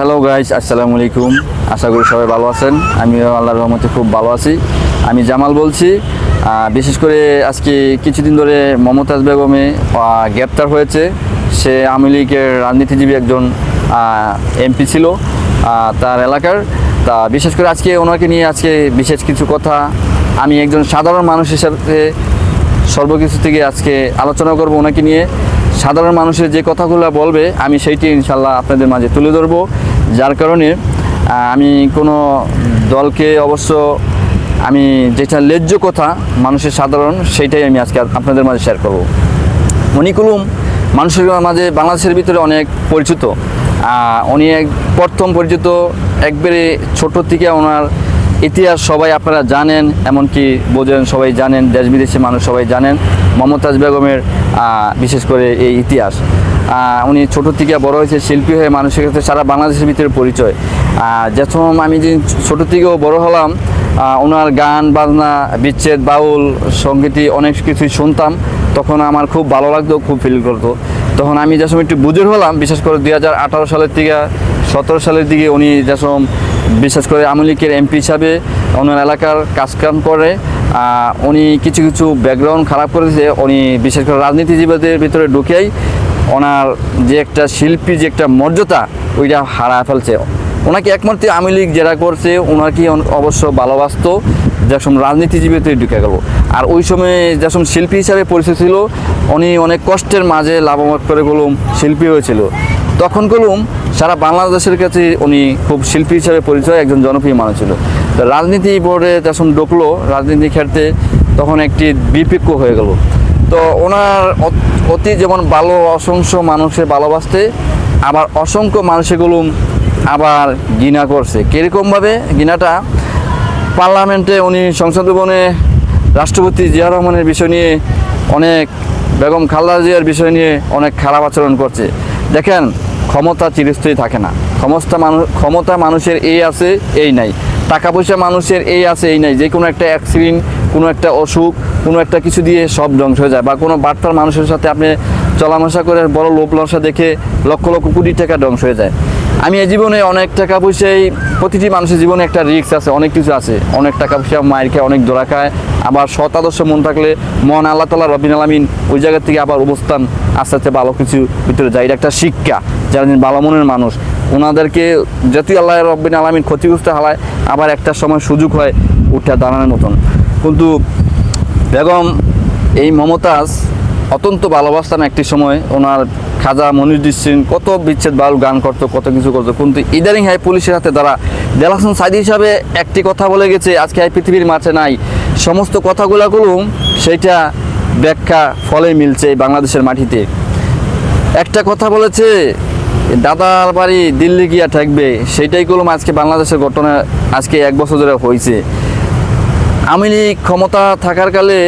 Hello guys আসসালামু আলাইকুম আশা করি সবাই ভালো আছেন। আমিও আল্লাহর রহমতে খুব ভালো আছি। আমি জামাল বলছি। বিশেষ করে আজকে কিছুদিন ধরে মমতাজ বেগমে গ্রেপ্তার হয়েছে। সে আওয়ামী লীগের রাজনীতিজীবী একজন এমপি ছিল তার এলাকার। তা বিশেষ করে আজকে ওনাকে নিয়ে আজকে বিশেষ কিছু কথা আমি একজন সাধারণ মানুষ হিসাবে সর্বকিছু থেকে আজকে আলোচনা করব ওনাকে নিয়ে। সাধারণ মানুষের যে কথাগুলো বলবে, আমি সেইটি ইনশাল্লাহ আপনাদের মাঝে তুলে ধরবো। যার কারণে আমি কোনো দলকে অবশ্য আমি যেটা ন্যায্য কথা মানুষের সাধারণ, সেইটাই আমি আজকে আপনাদের মাঝে শেয়ার করব। উনি কুলুম মানুষের মাঝে বাংলাদেশের ভিতরে অনেক পরিচিত। উনি এক প্রথম পরিচিত, একবারে ছোট থেকে ওনার ইতিহাস সবাই আপনারা জানেন, এমনকি বোঝেন, সবাই জানেন, দেশ বিদেশে মানুষ সবাই জানেন, মমতাজ বেগমের বিশেষ করে এই ইতিহাস। উনি ছোট থেকে বড় হয়েছে, শিল্পী হয়ে মানুষের ক্ষেত্রে সারা বাংলাদেশের ভিতরে পরিচয়। যখন আমি যে ছোট থেকেও বড় হলাম ওনার গান, বাজনা, বিচ্ছেদ, বাউল সঙ্গীতই অনেক কিছুই শুনতাম। তখন আমার খুব ভালো লাগতো, খুব ফিল করতো। তখন আমি যে একটু বুঝের হলাম, বিশেষ করে দুই হাজার আঠারো সালের থেকে সতেরো সালের দিকে উনি যেসম বিশেষ করে আওয়ামী লীগের এমপি হিসাবে ওনার এলাকার কাজকাম করে উনি কিছু কিছু ব্যাকগ্রাউন্ড খারাপ করেছে, উনি বিশেষ করে রাজনীতিজীবীদের ভিতরে ঢুকেই ওনার যে একটা শিল্পী যে একটা মর্যাদা, ওইটা হারা ফেলছে। ওনাকে একমাত্র আওয়ামী লীগ যেটা করছে ওনাকে অবশ্য ভালোবাসতো যেসব রাজনীতিজীবীতে ঢুকে গেল। আর ওই সময় যেসব শিল্পী হিসাবে পরিচিত ছিল, উনি অনেক কষ্টের মাঝে লাভবান করে গেলুম শিল্পী হয়েছিল। তখন গেলুম সারা বাংলাদেশের কাছে উনি খুব শিল্পী হিসাবে পরিচয়, একজন জনপ্রিয় মানুষ ছিল। তো রাজনীতি বোর্ডে যখন ঢুকলো, রাজনীতি ক্ষেত্রে তখন একটি বিপক্ষ হয়ে গেল। তো ওনার অত- অতি যেমন ভালো, অসংখ্য মানুষের ভালোবাসতে, আবার অসংখ্য মানুষগুলো আবার ঘৃণা করছে। কীরকমভাবে ঘৃণাটা? পার্লামেন্টে উনি সংসদ ভবনে রাষ্ট্রপতি জিয়া রহমানের বিষয় নিয়ে অনেক, বেগম খালেদা জিয়ার বিষয় নিয়ে অনেক খারাপ আচরণ করছে। দেখেন ক্ষমতা চিরস্থায়ী থাকে না। ক্ষমতা মানুষ ক্ষমতা মানুষের এই আছে, এই নাই। টাকা পয়সা মানুষের এই আছে, এই নাই। যে কোনো একটা অ্যাক্সিডেন্ট কোনো একটা অসুখ, কোনো একটা কিছু দিয়ে সব ধ্বংস হয়ে যায়। বা কোনো বার্তার মানুষের সাথে আপনি চলামশা করে বড় লোভ লসা দেখে লক্ষ লক্ষ কোটি টাকা ধ্বংস হয়ে যায়। আমি এই জীবনে অনেক টাকা পয়সাই, প্রতিটি মানুষের জীবনে একটা রিস্ক আছে, অনেক কিছু আছে। অনেক টাকা পয়সা মায়ের খায়, অনেক দোড়া খায়। আবার সৎ আদর্শ মন থাকলে মন আল্লাহ তালা রবিন আলামিন ওই জায়গা থেকে আবার অবস্থান আস্তে আস্তে ভালো কিছু ভিতরে যায়। এটা একটা শিক্ষা, যারা ভালো মনের মানুষ, ওনাদেরকে যতই আল্লাহ রবিন আলামিন ক্ষতিগ্রস্ত হালায় আবার একটা সময় সুযোগ হয় উঠে দাঁড়ানোর মতন। কিন্তু বেগম, এই মমতাজ অত্যন্ত ভালোবাসতাম একটি সময়। ওনার খাজা মনিরুদ্দিন কত বিচ্ছেদ বাউল গান করতো, কত কিছু করতো। কিন্তু ইদানিং হাই পুলিশের হাতে দ্বারা দেলাসন সাইদি হিসাবে একটি কথা বলে গেছে, আজকে হাই পৃথিবীর মাঝে নাই। সমস্ত কথাগুলো করুম সেইটা ব্যাখ্যা ফলে মিলছে বাংলাদেশের মাটিতে। একটা কথা বলেছে, দাদার বাড়ি দিল্লি গিয়া থাকবে সেইটাই করলাম আজকে বাংলাদেশের ঘটনা, আজকে এক বছর ধরে হয়েছে আওয়ামী লীগ ক্ষমতা থাকার কালে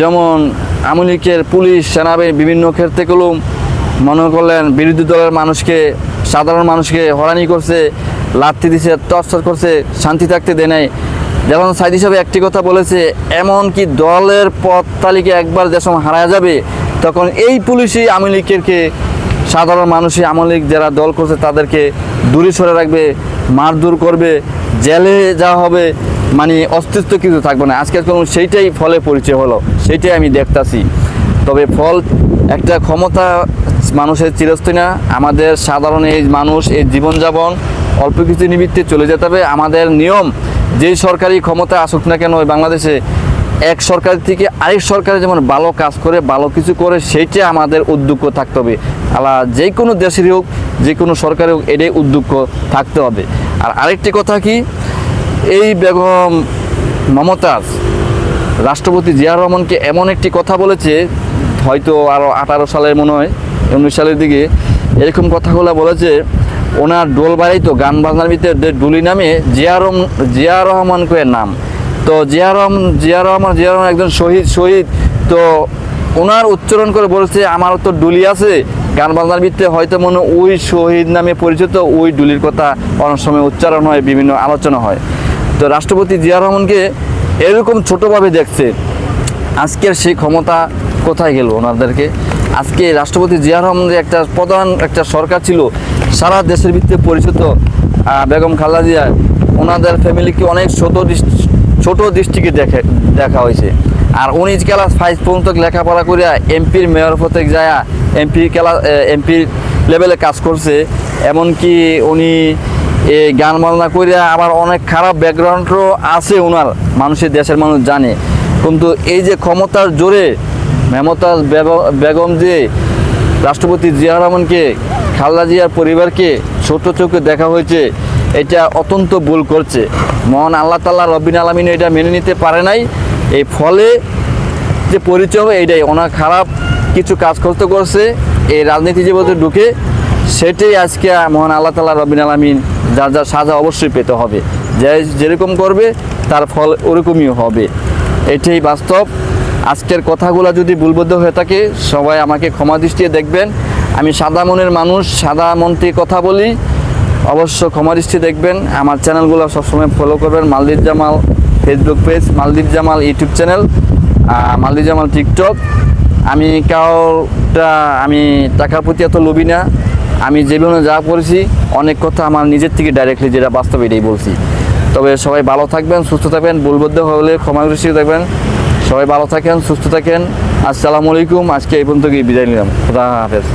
যেমন আওয়ামী লীগের পুলিশ, সেনাবাহিনী বিভিন্ন ক্ষেত্রে কলম, মনে করলেন বিরোধী দলের মানুষকে, সাধারণ মানুষকে হরানি করছে, লাথি দিছে, টর্চার করছে, শান্তি থাকতে দেয় নাই। যেমন সাইদ হিসাবে একটি কথা বলেছে, এমন কি দলের পথ তালিকা একবার যেসব হারা যাবে, তখন এই পুলিশই আওয়ামী লীগেরকে সাধারণ মানুষই আওয়ামী লীগ যারা দল করছে তাদেরকে দূরে সরে রাখবে, মারধর করবে, জেলে যাওয়া হবে। মানে অস্তিত্ব কিছু থাকবে না। আজকে কোনো সেইটাই ফলে পরিচয় হলো, সেইটাই আমি দেখতাছি। তবে ফল একটা ক্ষমতা মানুষের চিরস্থায়ী না। আমাদের সাধারণ এই মানুষ, এই জীবনযাপন অল্প কিছু নিমিত্তে চলে যেতে হবে। আমাদের নিয়ম, যেই সরকারি ক্ষমতা আসুক না কেন বাংলাদেশে এক সরকার থেকে আরেক সরকারে যেমন ভালো কাজ করে, ভালো কিছু করে, সেইটা আমাদের উদ্যোগ থাকতে হবে। আলা যে কোনো দেশের হোক, যে কোনো সরকারের হোক, এটাই উদ্যোগ থাকতে হবে। আর আরেকটি কথা কি এই বেগম মমতাজ রাষ্ট্রপতি জিয়া রহমানকে এমন একটি কথা বলেছে, হয়তো আরও আঠারো সালের মনে হয়, উনিশ সালের দিকে। এরকম কথাগুলো বলেছে, ওনার ডোল বাড়াইতো গান বাজনার ভিতরে ডুলি নামে জিয়া রহম জিয়া রহমান নাম। তো জিয়া রহমান জিয়া রহমান জিয়া রহমান একজন শহীদ শহীদ। তো ওনার উচ্চারণ করে বলছে, আমার তো ডুলি আছে, গান বাজনার ভিত্তিতে হয়তো মনে ওই শহীদ নামে পরিচিত, ওই ডুলির কথা অনেক সময় উচ্চারণ হয়, বিভিন্ন আলোচনা হয়। তো রাষ্ট্রপতি জিয়া রহমানকে এরকম ছোটোভাবে দেখছে। আজকের সেই ক্ষমতা কোথায় গেল ওনাদেরকে? আজকে রাষ্ট্রপতি জিয়া রহমানের একটা প্রধান একটা সরকার ছিল, সারা দেশের ভিত্তিতে পরিচিত বেগম খালেদা জিয়া, ওনাদের ফ্যামিলিকে অনেক ছোট ছোট দৃষ্টিকে দেখে, দেখা হয়েছে। আর উনি ক্লাস ফাইভ পর্যন্ত লেখাপড়া করিয়া এমপির মেয়র পথে যায়, এমপি ক্লাস এমপির লেভেলে কাজ করছে, এমনকি উনি এই গান বাজনা করে আবার অনেক খারাপ ব্যাকগ্রাউন্ডও আছে ওনার মানুষের দেশের মানুষ জানে। কিন্তু এই যে ক্ষমতার জোরে মেমতাজ বেগম যে রাষ্ট্রপতি জিয়া রহমানকে, খালেদা জিয়ার পরিবারকে ছোট চোখে দেখা হয়েছে, এটা অত্যন্ত ভুল করছে। মহান আল্লাহ তাল্লাহ রবিন আলমিন এটা মেনে নিতে পারে নাই। এই ফলে যে পরিচয় হবে এইটাই। ওনার খারাপ কিছু কাজ করতে করছে, এই রাজনীতি জীবনে ঢুকে, সেটাই আজকে মহান আল্লাহ তাল্লাহ রবিন আলমিন যার যার সাজা অবশ্যই পেতে হবে। যে যেরকম করবে, তার ফল ওরকমই হবে। এটাই বাস্তব। আজকের কথাগুলো যদি ভুলবদ্ধ হয়ে থাকে, সবাই আমাকে ক্ষমা দৃষ্টিতে দেখবেন। আমি সাদা মনের মানুষ, সাদা মন্ত্রী কথা বলি। অবশ্য ক্ষমা দৃষ্টি দেখবেন। আমার চ্যানেলগুলো সবসময় ফলো করবেন। Maldwip Jamal Facebook page Maldwip Jamal YouTube channel Maldwip Jamal TikTok আমি কাউটা, আমি টাকার প্রতি এত লোভী না। আমি জীবনে যা করেছি, অনেক কথা আমার নিজের থেকে ডাইরেক্টলি যেটা বাস্তবে এটাই বলছি। তবে সবাই ভালো থাকবেন, সুস্থ থাকবেন, ভুলবদ্ধ হলে ক্ষমা দৃষ্টি থাকবেন। সবাই ভালো থাকেন, সুস্থ থাকেন। আসসালামু আলাইকুম, আজকে এই পর্যন্ত বিদায় নিলাম। খুদা হাফেজ।